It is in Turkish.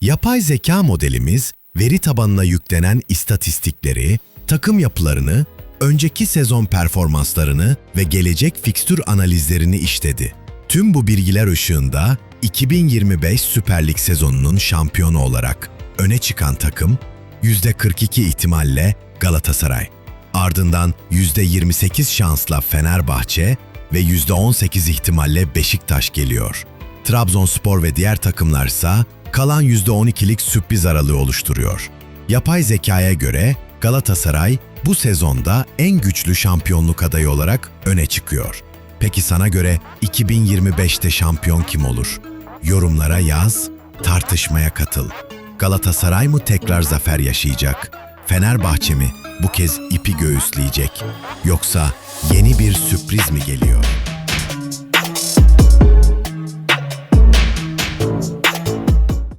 Yapay zeka modelimiz veri tabanına yüklenen istatistikleri, takım yapılarını, önceki sezon performanslarını ve gelecek fikstür analizlerini işledi. Tüm bu bilgiler ışığında 2025 Süper Lig sezonunun şampiyonu olarak öne çıkan takım %42 ihtimalle Galatasaray. Ardından %28 şansla Fenerbahçe ve %18 ihtimalle Beşiktaş geliyor. Trabzonspor ve diğer takımlarsa kalan %12'lik sürpriz aralığı oluşturuyor. Yapay zekaya göre Galatasaray bu sezonda en güçlü şampiyonluk adayı olarak öne çıkıyor. Peki sana göre 2025'te şampiyon kim olur? Yorumlara yaz, tartışmaya katıl. Galatasaray mı tekrar zafer yaşayacak? Fenerbahçe mi bu kez ipi göğüsleyecek? Yoksa yeni bir sürpriz mi geliyor?